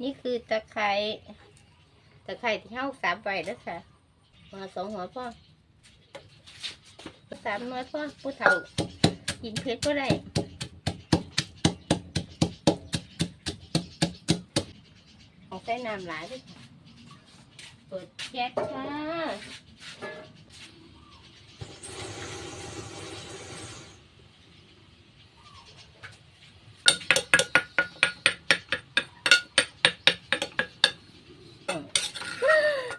นี่คือตะไคร้ตะไคร้ที่เฮาสามใบแล้วค่ะมาสองหัวพ่อสามน้อยพ่อผู้เฒ่ากินเผ็ดก็ได้ของใส่น้ำหลายด้วยค่ะเปิดแก๊สค่ะ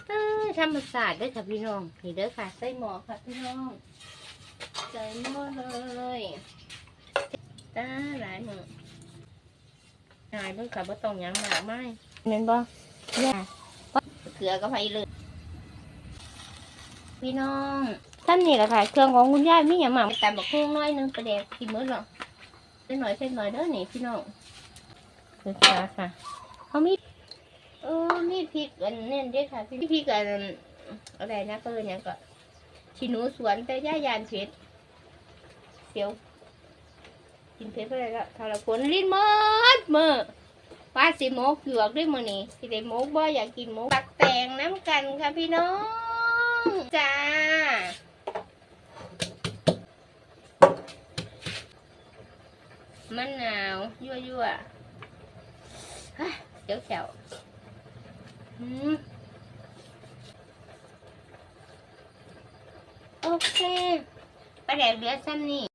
เอ้ยธ รรมศาสตร์เด้วยค่ะพี่น้องนี่เด้อค่ะ ใส่หม้อค่ะพี่น้อง ใส่หม้อเลยตาหลายหนึ่งหายเพิ่งขับว่าต้องหยังหนากไหมเน้นบ่ย่าเกลือก็ไปเลยพี่น้องท่านนี่แหละค่ะ เครื่องของคุณย่ามีอย่างหมากตามบักฮุ้งน้อยหนึงประเดี๋ยวกินมื้อหรอเส้นหน่อยเส้นหน่อยเด้อนี่พี่น้องเกลือค่ะเขามีเออมี พริกอันเน้นด้วยค่ะพี่พริกอันอะไรนะก็เลยเนี่ยก็ชินูสวนแต่ย่ายานเพชรเสียว กินเพชรไปเลยละทาละคนลิ้นมดมือป้าสิโมกหยวกด้วยมือนี่สิได้โมกบ่อยากกินโมกตักแตงน้ำกันค่ะพี่น้องจ้ามันหนาวยั่วยั่วเฮ้ยเดี๋ยวแขว โอเคประเดี๋ยวเดือดซ้ำนี่